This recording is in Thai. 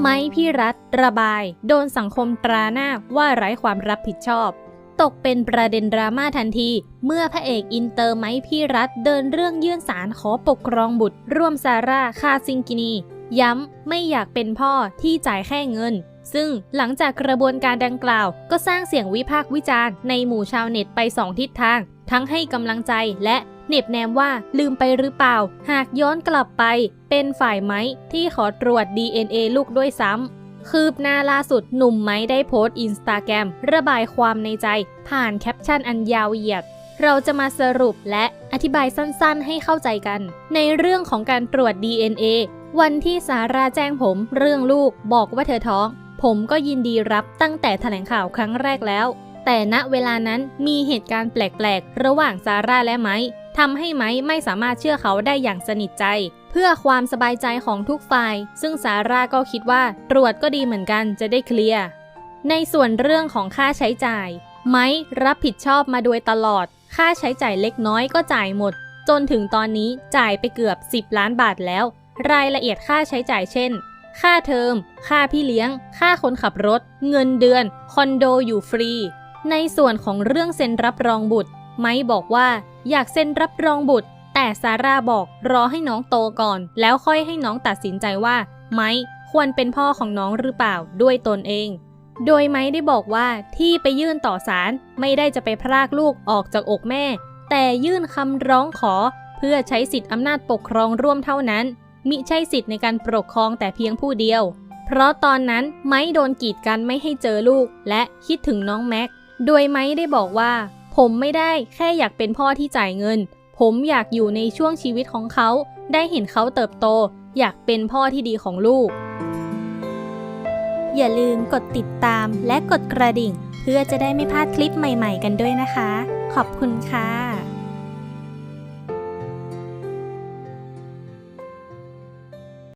ไม้พี่รัฐระบาย โดนสังคมตราหน้าว่าไร้ความรับผิดชอบ ตกเป็นประเด็นดราม่าทันที เมื่อพระเอกอินเตอร์ไม้พี่รัฐเดินเรื่องยื่นสารขอปกครองบุตร ร่วมซาร่าคาซิงกินี ย้ำไม่อยากเป็นพ่อที่จ่ายแค่เงินซึ่งหลังจากกระบวนการดังกล่าว ก็สร้างเสียงวิพากษ์วิจารณ์ในหมู่ชาวเน็ตไปสองทิศทาง ทั้งให้กำลังใจและ เน็บแนมว่าลืมไปหรือเปล่า หากย้อนกลับไป เป็นฝ่ายไม้ที่ขอตรวจ DNA ลูกด้วยซ้ำคืบหน้าล่าสุดหนุ่มไม้ได้โพสต์อินสตาแกรมระบายความในใจ ผ่านแคปชั่นอันยาวเหยียด เราจะมาสรุปและอธิบายสั้นๆ ให้เข้าใจกัน ในเรื่องของการตรวจ DNA วันที่สาราแจ้งผมเรื่องลูกบอกว่าเธอท้อง ผมก็ยินดีรับตั้งแต่แถลงข่าวครั้งแรกแล้ว แต่ณเวลานั้นมีเหตุการณ์แปลกๆ ระหว่างซาร่าและไม้ ทำให้ไม้ไม่สามารถเชื่อเขาได้อย่างสนิทใจ เพื่อความสบายใจของทุกฝ่าย ซึ่งซาร่าก็คิดว่าตรวจก็ดีเหมือนกันจะได้เคลียร์ในส่วนเรื่องของค่าใช้จ่าย ไม้รับผิดชอบมาโดยตลอด ค่าใช้จ่ายเล็กน้อยก็จ่ายหมด จนถึงตอนนี้จ่ายไปเกือบ 10 ล้านบาทแล้ว รายละเอียดค่าใช้จ่ายเช่น ค่าเทอม ค่าพี่เลี้ยง ค่าคนขับรถ เงินเดือน คอนโดอยู่ฟรี ในส่วนของเรื่องเซ็นรับรองบุตร ไม้บอกว่าอยากเซ็นรับรองบุตร แต่ซาร่าบอกรอให้น้องโตก่อน แล้วค่อยให้น้องตัดสินใจว่าไม้ควรเป็นพ่อของน้องหรือเปล่าด้วยตนเอง โดยไม้ได้บอกว่าที่ไปยื่นต่อศาลไม่ได้จะไปพรากลูกออกจากอกแม่ แต่ยื่นคำร้องขอ เพื่อใช้สิทธิอำนาจปกครองร่วมเท่านั้น มิใช่สิทธิ์ในการปกครองแต่เพียงผู้เดียว เพราะตอนนั้นไม้โดนกีดกันไม่ให้เจอลูก และคิดถึงน้องแม็ก โดยไม้ได้บอกว่า ผมไม่ได้แค่อยากเป็นพ่อที่จ่ายเงิน ผมอยากอยู่ในช่วงชีวิตของเขา ได้เห็นเขาเติบโต อยากเป็นพ่อที่ดีของลูก อย่าลืมกดติดตามและกดกระดิ่ง เพื่อจะได้ไม่พลาดคลิปใหม่ ๆ กันด้วยนะคะ ขอบคุณค่ะ